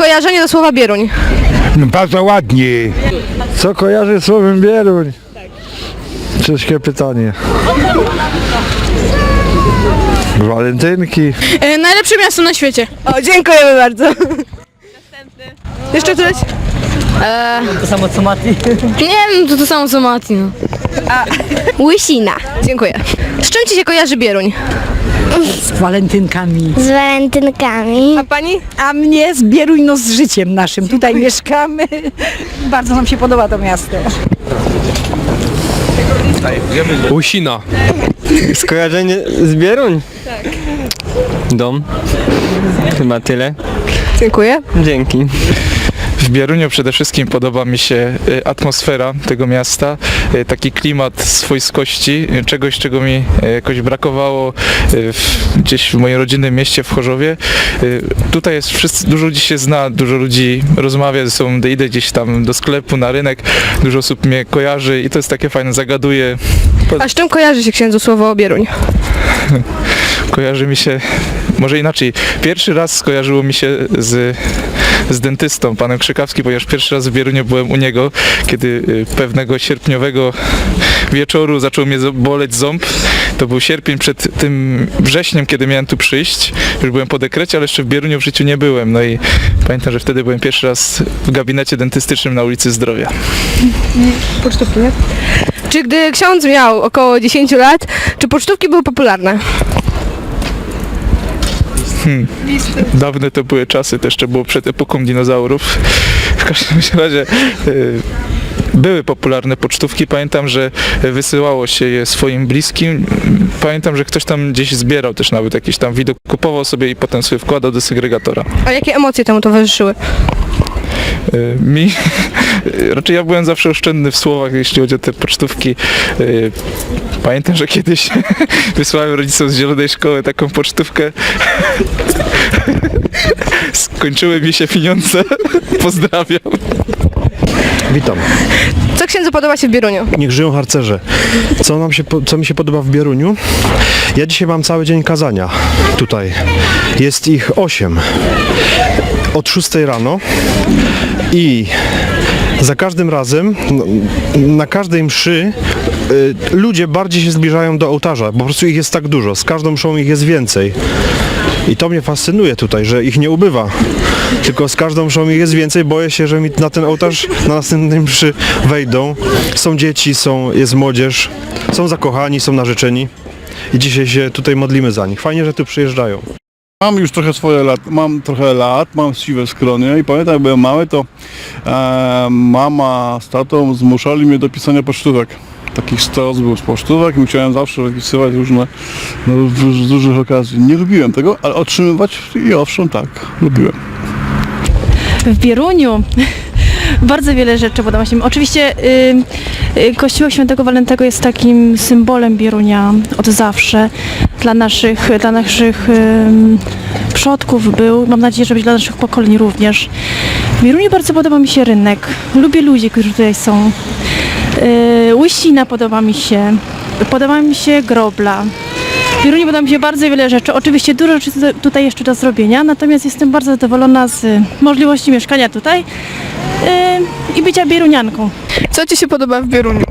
skojarzenie do słowa Bieruń? No bardzo ładnie. Co kojarzy słowem Bieruń? Ciężkie pytanie. Walentynki. E, najlepsze miasto na świecie. O, dziękujemy bardzo. Jeszcze któreś? To samo co Mati. Nie wiem, to to samo co Mati. No. Łysina. Dziękuję. Z czym ci się kojarzy Bieruń? Z walentynkami. Z walentynkami. A pani? A mnie z Bieruń, no z życiem naszym. Tutaj mieszkamy. Bardzo nam się podoba to miasto. Łusina. Skojarzenie z Bieruń? Tak. Dom. Chyba tyle. Dziękuję. Dzięki. W Bieruniu przede wszystkim podoba mi się y, atmosfera tego miasta, y, taki klimat swojskości, y, czegoś czego mi y, jakoś brakowało y, w, gdzieś w moim rodzinnym mieście w Chorzowie. Y, Tutaj jest wszyscy, dużo ludzi się zna, dużo ludzi rozmawia ze sobą, idę gdzieś tam do sklepu, na rynek, dużo osób mnie kojarzy i to jest takie fajne, zagaduje. A z czym kojarzy się księdzu słowo Bieruń? Kojarzy mi się, może inaczej, pierwszy raz skojarzyło mi się z, z dentystą, panem Krzykawskim, ponieważ pierwszy raz w Bieruniu byłem u niego, kiedy y, pewnego sierpniowego wieczoru zaczął mnie boleć ząb. To był sierpień przed tym wrześniem, kiedy miałem tu przyjść. Już byłem po dekrecie, ale jeszcze w Bieruniu w życiu nie byłem. No i pamiętam, że wtedy byłem pierwszy raz w gabinecie dentystycznym na ulicy Zdrowia. Pocztówki, nie? Czy gdy ksiądz miał około 10 lat, czy pocztówki były popularne? Dawne to były czasy, to jeszcze było przed epoką dinozaurów. W każdym razie y, były popularne pocztówki. Pamiętam, że wysyłało się je swoim bliskim. Pamiętam, że ktoś tam gdzieś zbierał też nawet jakiś tam widok, kupował sobie i potem sobie wkładał do segregatora. A jakie emocje temu towarzyszyły? Y, Mi, raczej ja byłem zawsze oszczędny w słowach, jeśli chodzi o te pocztówki. Y, Pamiętam, że kiedyś wysłałem rodzicom z zielonej szkoły taką pocztówkę. Skończyły mi się pieniądze. Pozdrawiam. Witam. Co księdzu podoba się w Bieruniu? Niech żyją harcerze. Co, nam się, po- co mi się podoba w Bieruniu? Ja dzisiaj mam cały dzień kazania tutaj. Jest ich osiem. Od 6 rano i za każdym razem, no, na każdej mszy y, ludzie bardziej się zbliżają do ołtarza. Po prostu ich jest tak dużo. Z każdą mszą ich jest więcej. I to mnie fascynuje tutaj, że ich nie ubywa. Tylko z każdą mszą ich jest więcej. Boję się, że mi na ten ołtarz na następnej mszy wejdą. Są dzieci, są, jest młodzież, są zakochani, są narzeczeni. I dzisiaj się tutaj modlimy za nich. Fajnie, że tu przyjeżdżają. Mam już trochę swoje lat, mam trochę lat, mam siwe skronie i pamiętam jak byłem mały, to e, mama z tatą zmuszali mnie do pisania pocztówek. Takich stos był z pocztówek i musiałem zawsze wypisywać różne, no, z dużych okazji. Nie lubiłem tego, ale otrzymywać i owszem tak, lubiłem. w Bieruniu bardzo wiele rzeczy podoba się. Oczywiście y, y, Kościół Świętego Walentego jest takim symbolem Bierunia od zawsze. Dla naszych, dla naszych przodków był, mam nadzieję, że będzie dla naszych pokoleń również. W Bieruniu bardzo podoba mi się rynek. Lubię ludzi, którzy tutaj są. Y, Łysina podoba mi się. Podoba mi się grobla. W Bieruniu podoba mi się bardzo wiele rzeczy. Oczywiście dużo rzeczy tutaj- jeszcze do zrobienia, natomiast jestem bardzo zadowolona z możliwości mieszkania tutaj y, i bycia bierunianką. Co ci się podoba w Bieruniu?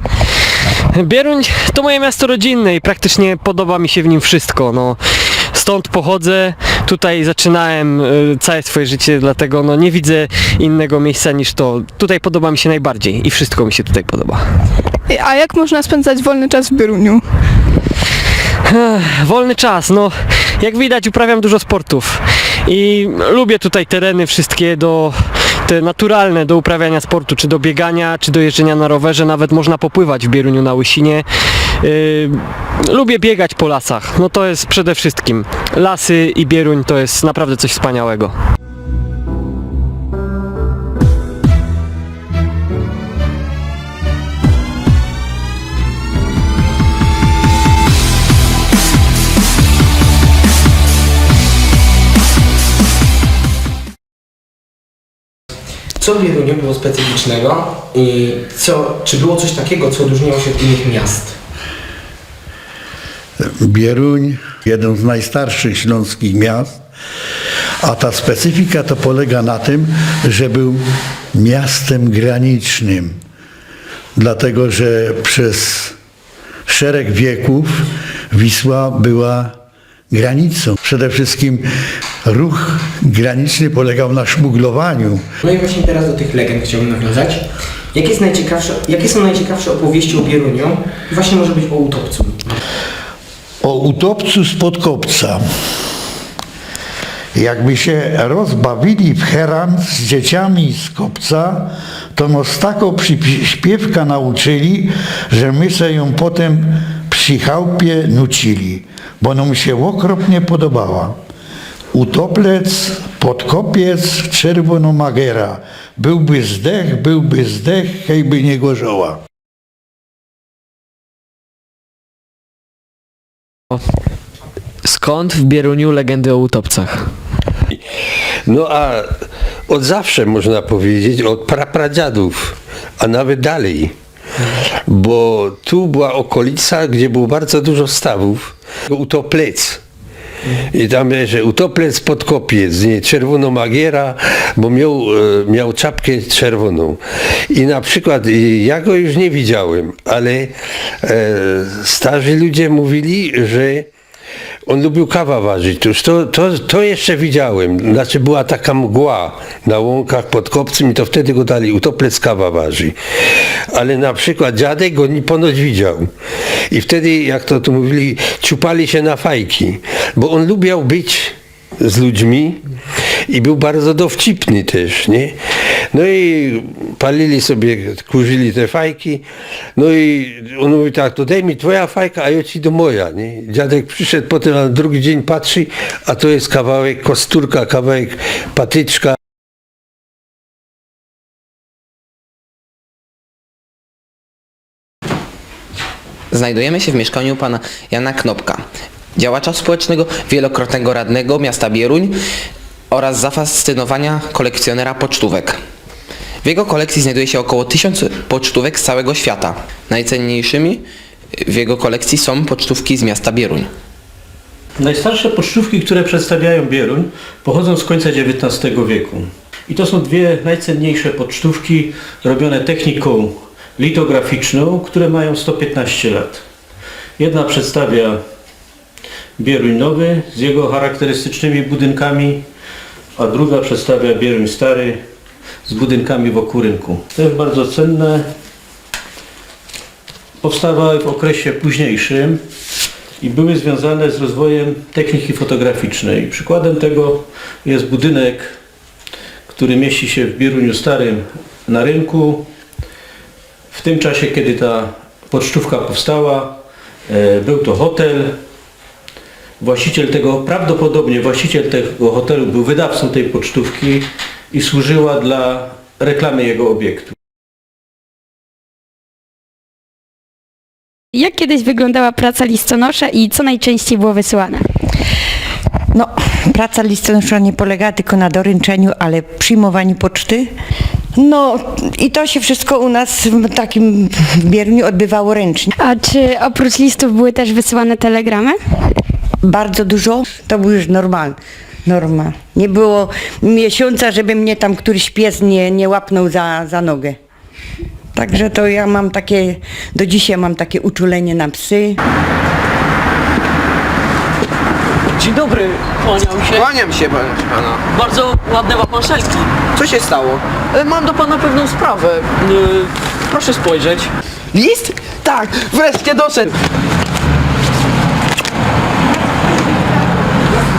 Bieruń to moje miasto rodzinne i praktycznie podoba mi się w nim wszystko. No, stąd pochodzę, tutaj zaczynałem y, całe swoje życie, dlatego no, nie widzę innego miejsca niż to. Tutaj podoba mi się najbardziej i wszystko mi się tutaj podoba. A jak można spędzać wolny czas w Bieruniu? Wolny czas, no jak widać uprawiam dużo sportów i lubię tutaj tereny wszystkie do te naturalne do uprawiania sportu, czy do biegania, czy do jeżdżenia na rowerze, nawet można popływać w Bieruniu na Łysinie. Yy, lubię biegać po lasach, no to jest przede wszystkim. Lasy i Bieruń to jest naprawdę coś wspaniałego. Co w Bieruniu było specyficznego i co, czy było coś takiego, co odróżniło się od innych miast? Bieruń, jeden z najstarszych śląskich miast, A ta specyfika to polega na tym, że był miastem granicznym. Dlatego, że przez szereg wieków Wisła była granicą. Przede wszystkim ruch graniczny polegał na szmuglowaniu. No i właśnie teraz do tych legend chciałbym nawiązać. Jakie, jakie są najciekawsze opowieści o Bieruniu? Właśnie może być o utopcu. O utopcu spod kopca. Jakby się rozbawili w heran z dzieciami z kopca, to nos tako śpiewka nauczyli, że my se ją potem przy chałupie nucili, bo nam się okropnie podobała. Utoplec, podkopiec, czerwonomagera. Byłby zdech, byłby zdech, hejby nie gorzoła. Skąd w Bieruniu legendy o utopcach? No a od zawsze można powiedzieć, od prapradziadów, a nawet dalej. Bo tu była okolica, gdzie było bardzo dużo stawów. Utoplec. I tam że utoplec pod kopiec, nie, czerwoną magiera, bo miał, e, miał czapkę czerwoną. I na przykład, ja go już nie widziałem, ale e, starzy ludzie mówili, że on lubił kawa ważyć. To, to, to jeszcze widziałem. Znaczy była taka mgła na łąkach pod kopcem i to wtedy go dali. Utoplec kawa waży. Ale na przykład dziadek go ponoć widział. I wtedy, jak to tu mówili, ciupali się na fajki. Bo on lubiał być z ludźmi i był bardzo dowcipny też, nie? No i palili sobie, kurzyli te fajki, no i on mówi tak, to daj mi twoja fajka, a ja ci do moja, nie? Dziadek przyszedł potem na drugi dzień patrzy, a to jest kawałek kosturka, kawałek patyczka, Znajdujemy się w mieszkaniu pana Jana Knopka, działacza społecznego, wielokrotnego radnego miasta Bieruń oraz zafascynowania kolekcjonera pocztówek. W jego kolekcji znajduje się około 1000 pocztówek z całego świata. Najcenniejszymi w jego kolekcji są pocztówki z miasta Bieruń. Najstarsze pocztówki, które przedstawiają Bieruń, pochodzą z końca XIX wieku. I to są dwie najcenniejsze pocztówki robione techniką litograficzną, które mają 115 lat. Jedna przedstawia Bieruń Nowy z jego charakterystycznymi budynkami, a druga przedstawia Bieruń Stary z budynkami wokół rynku. Jest bardzo cenne. Powstawały w okresie późniejszym i były związane z rozwojem techniki fotograficznej. Przykładem tego jest budynek, który mieści się w Bieruniu Starym na rynku. W tym czasie, kiedy ta pocztówka powstała, e, był to hotel. Właściciel tego, prawdopodobnie właściciel tego hotelu był wydawcą tej pocztówki i służyła dla reklamy jego obiektu. Jak kiedyś wyglądała praca listonosza i co najczęściej było wysyłane? No, praca listonosza nie polega tylko na doręczeniu, ale przyjmowaniu poczty. No i to się wszystko u nas w takim Bieruniu odbywało ręcznie. A czy oprócz listów były też wysyłane telegramy? Bardzo dużo, to był już normal, norma. Nie było miesiąca, żeby mnie tam któryś pies nie, nie łapnął za, za nogę. Także to ja mam takie, do dzisiaj mam takie uczulenie na psy. Dzień dobry, kłaniam się. Kłaniam się pana. Bardzo ładne ma pan szelki. Co się stało? E, Mam do pana pewną sprawę. E, Proszę spojrzeć. List? Tak, wreszcie doszedł.